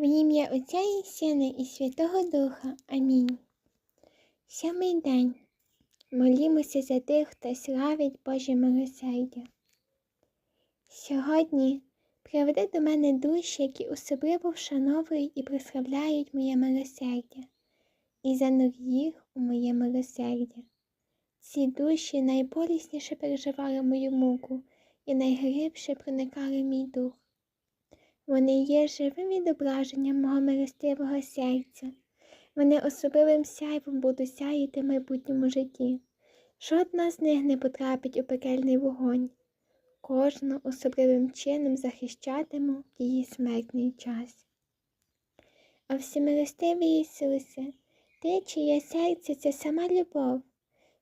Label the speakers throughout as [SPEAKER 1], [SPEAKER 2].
[SPEAKER 1] В ім'я Отця і Сина і Святого Духа. Амінь. Сьомий день. Молімося за тих, хто славить Боже милосердя. Сьогодні приведи до мене душі, які особливо вшановують і прославляють моє милосердя, і занур їх у моє милосердя. Ці душі найболісніше переживали мою муку і найглибше проникали мій дух. Вони є живим відображенням мого милостивого серця. Вони особливим сяйвом будуть сяяти в майбутньому житті. Жодна з них не потрапить у пекельний вогонь. Кожну особливим чином захищатиму її смертний час. А всемилостивий Ісусе, Ти, чиє серце це сама любов,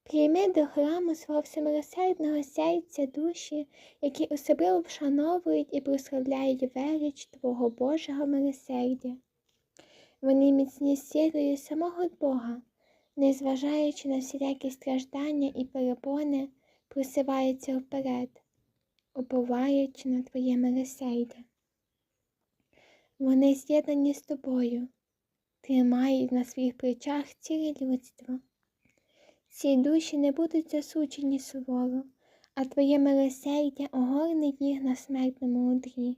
[SPEAKER 1] прийми до храму свого всемилосердного серця душі, які особливо вшановують і прославляють велич Твого Божого милосердя. Вони міцні силою самого Бога, незважаючи на всілякі страждання і перепони, просиваються вперед, уповаючи на Твоє милосердя. Вони з'єднані з тобою, тримають на своїх плечах ціле людство. Ці душі не будуть засуджені суворо, а Твоє милосердя огорне їх на смертному одрі.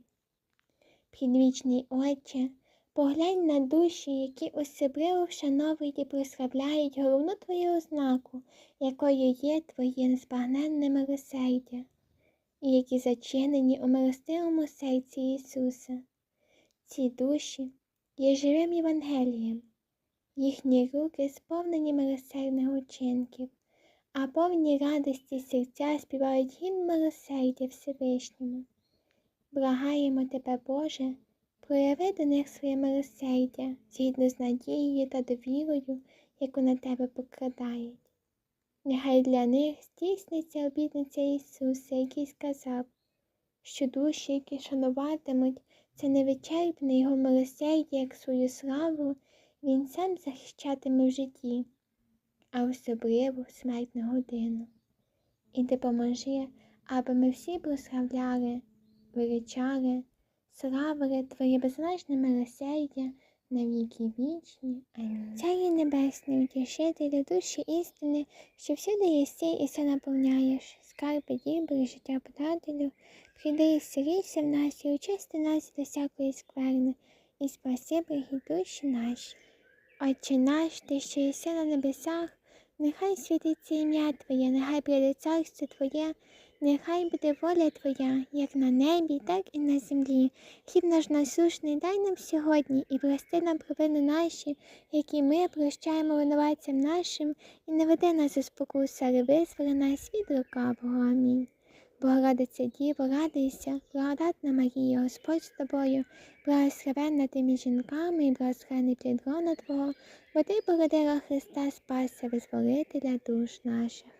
[SPEAKER 1] Підвічний Отче, поглянь на душі, які особливо вшановують і прославляють головну Твою ознаку, якою є Твоє незбагненне милосердя, і які зачинені у милостивому серці Ісуса. Ці душі є живим Євангелієм, їхні руки сповнені милосердних учинків, а повні радості серця співають гімн милосердя Всевишньому. Благаємо тебе, Боже, прояви до них своє милосердя згідно з надією та довірою, яку на тебе покладають. Нехай для них здійсниться обітниця Ісуса, який сказав, що душі, які шануватимуть це невичерпне Його милосердя як свою славу, Він сам захищатиме в житті, а особливо в смертну годину. І допоможи, аби ми всі прославляли, величали, славили Твоє безмежне милосердя на віки вічні. Амінь. Царі Небесний, утішителю душі істини, що всюди єси і все наповняєш, скарби дібри, життя подателю, прийди і селися в нас і очисти нас до всякої скверни, і спаси душі наші. Отче наш, ти що єси на небесах, нехай світиться ім'я Твоє, нехай прийде царство Твоє, нехай буде воля Твоя, як на небі, так і на землі. Хліб наш насушний дай нам сьогодні і прости нам провини наші, які ми прощаємо винуватцям нашим, і не веди нас у спокусу, але визволи нас від лукавого. Амінь. Богородиця Діво, радуйся, благодатна Марія, Господь з тобою, благословенна ти між жінками і благословений плід Твого, бо ти породила Христа, спася, визволителя душ наших.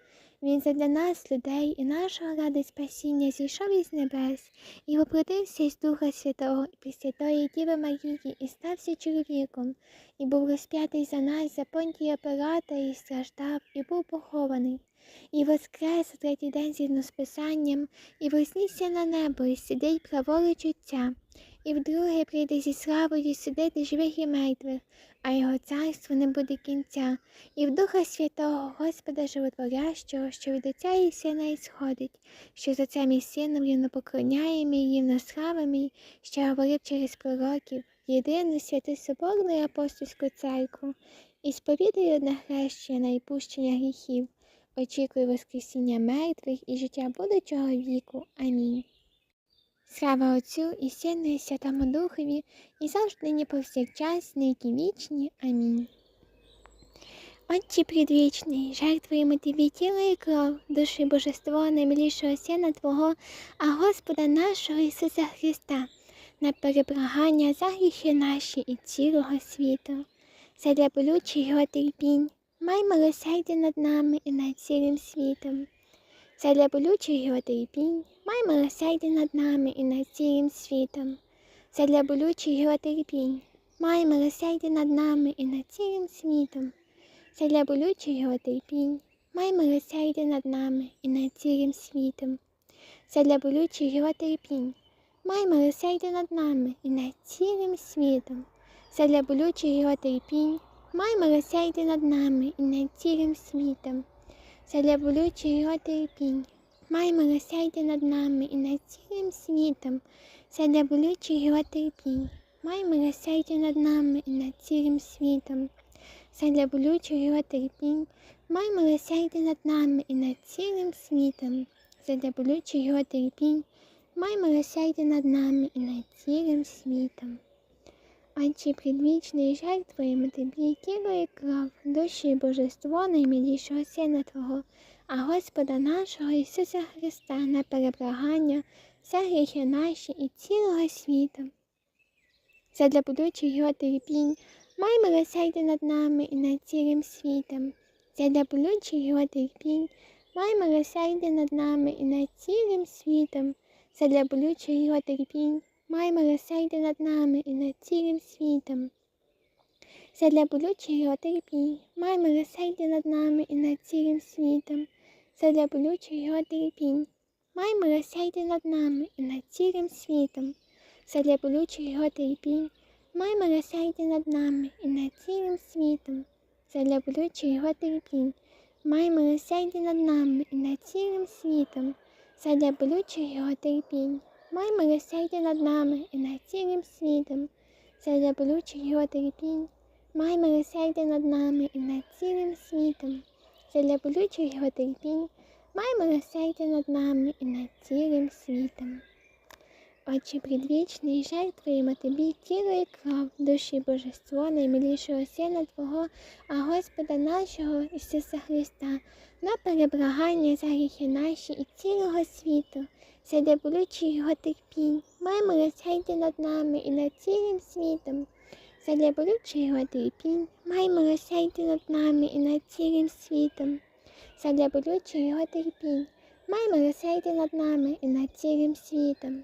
[SPEAKER 1] Він задля нас, людей, і нашого ради спасіння зійшов із небес, і воплотився із Духа Святого і Пресвятої Діви Марії, і стався чоловіком, і був розп'ятий за нас, за понтія Пилата, і страждав, і був похований, і воскрес третій день згідно з Писанням, і вознісся на небо, і сидить праворуч Отця, і вдруге прийде зі славою судити живих і мертвих, а його царство не буде кінця, і в Духа Святого Господа Животворящого, що від Отця і Сина ісходить, що за Отцем і Сином рівно поклоняємо і рівно славимо, що говорив через пророків, єдину святу Соборну і апостольську церкву, і сповідує одне хрещення і пущення гріхів, очікує Воскресіння мертвих і життя будучого віку. Амінь. Слава Отцю і Сину, і Святому Духові, і завжди нині повсякчас, нині вічні. Амінь. Отче предвічний, жертвуємо Тобі тіло і кров, душі Божества наймилішого Сина Твого, а Господа нашого Ісуса Христа, на перебрагання за гріхи наші і цілого світу. задля болючих його терпінь, май милосердя над нами і над цілим світом. Задля болючих його терпінь, май милосердя над нами і над цілим світом. Задля болючих його терпінь, май милосердя над нами і над цілим світом. Задля болючих його терпінь, май милосердя над нами і над цілим світом. Задля болючих його терпінь, май милосердя над нами і над цілим світом. Задля болючих його терпінь, май милосердя над нами і над цілим світом. Задля болючих його терпінь, май милосердя над нами і над цілим світом. Задля болючих його терпінь, май милосердя над нами і над цілим світом. Задля болючих його терпінь, май милосердя над нами і над цілим світом. Задля болючих його терпінь, май милосердя над нами і над цілим світом. Отче предвічний, жертвуємо тобі тіло і кров, душі і божество наймилішого Сина Твого, а Господа нашого Ісуса Христа на переблагання, за гріхи наші і цілого світу. Задля будучих його терпінь, май милосердя над нами і над цілим світом. Задля болючих його терпінь, май милосердя над нами і над цілим світом. Задля болючих його терпінь, май милосердя над нами і над цілим світом. Задля болючих його терпінь, май милосердя над нами і над цілим світом. Задля болючих його терпінь, май милосердя над нами і над цілим світом. Задля болючих його терпінь, май милосердя над нами і над цілим світом. Задля болючих його терпінь, май милосердя над нами і над цілим світом. Задля болючих його май милосердя над нами і над цілим світом. Задля болючих його терпінь, май милосердя над нами і над цілим світом. Задля болючих його терпінь, май милосердя над нами і над цілим світом. Отче предвічний, жертвуємо тобі тіло і кров, душі божество наймилішого Сина Твого, а Господа нашого Ісуса Христа, на переблагання за гріхи наші і цілого світу, задля болючих його терпінь, май милосердя над нами і над цілим світом. Задля болючих його терпінь, май милосердя над нами і над цілим світом. Задля болючих його терпінь, май милосердя над нами і над цілим світом.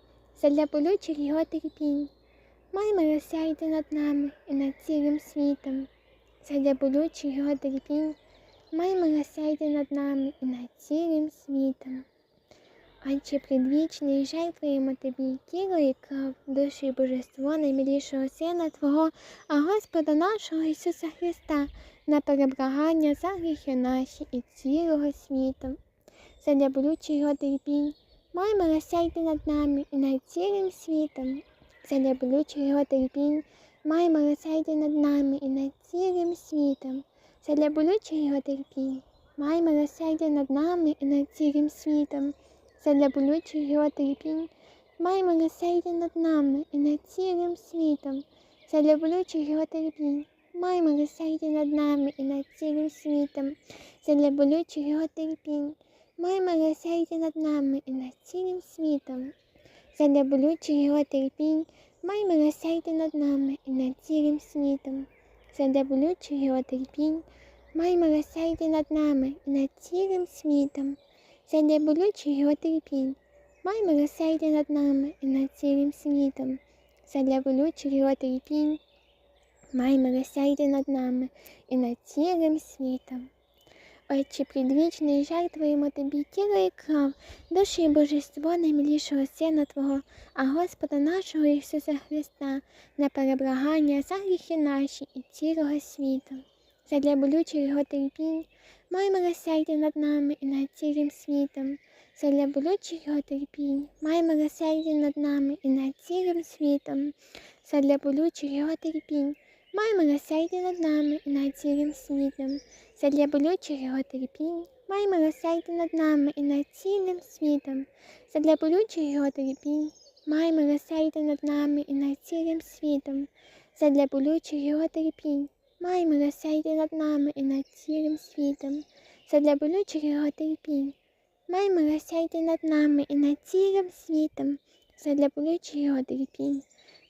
[SPEAKER 1] Задля болючих його терпінь, май милосердя над нами і над цілим світом. Задля болючих його терпінь, май милосердя над нами і над цілим світом. Отче предвічний, жертвуємо тобі тіло і кров, душу і божество наймилішого Сина Твого, а Господа нашого Ісуса Христа, на переблагання за гріхи наші і цілого світу. Задля болючих його терпінь, май милосердя над нами і над цілим світом. Задля болючих його терпінь, май милосердя над нами і над цілим світом. Задля болючих його терпінь, май милосердя над нами і над цілим світом. Задля болючих його терпінь, май милосердя над нами і над цілим світом. Задля болючих його терпінь, май милосердя над нами і над цілим світом. Задля болючих його терпінь, май милосердя над нами і над цілим світом. Задля болючих його терпінь, май милосердя над нами і над цілим світом. Задля болючих його терпінь, май милосердя над нами і над цілим світом. Задля болючих його терпінь, май милосердя над нами і над цілим світом. Задля болючих його терпінь, май милосердя над нами і над цілим світом. Отче предвічний, жертвуємо тобі тіло і кров, душі і божество наймилішого Сина Твого, а Господа нашого Ісуса Христа, на переблагання за гріхи наші і цілого світу. Задля болючих його терпінь, май милосердя над нами і над цілим світом. Задля болючих його терпінь, май милосердя над нами і над цілим світом. Задля болючих його терпінь, Май милосердя над нами і над цілим світом, задля болючих його терпінь. Май милосердя над нами і над цілим світом, задля болючих його терпінь. Май милосердя над нами і над цілим світом, задля болючих його терпінь. Май милосердя над нами і над цілим світом, задля болючих його терпінь. Май милосердя над нами і над цілим світом, задля болючих його терпінь.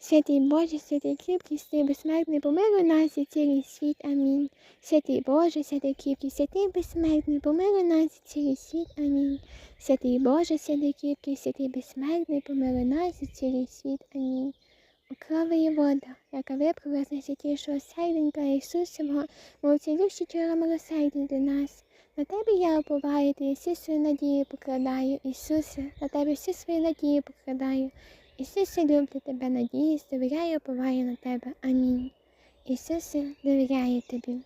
[SPEAKER 1] Святий Боже, святий кріпкий, святий безсмертний, помилуй нас і цілий світ. Амінь. Святий Боже, святий кріпкий, святий безсмертний, помилуй нас і цілий світ. Амінь. Святий Боже, святий кріпкий, святий безсмертний, помилуй нас і цілий світ. Амінь. У крови вода, яка виправила з найсвятішого серденька Ісусового, мовцілющі чора милосердя для нас. На тебе я уповаю, ти всі свої надії покладаю, Ісусе, на тебе всі свої надії покладаю. Ісусе, люблю тебе, надіюсь, довіряю, уповаю на тебе. Амінь. Ісусе, довіряю тобі.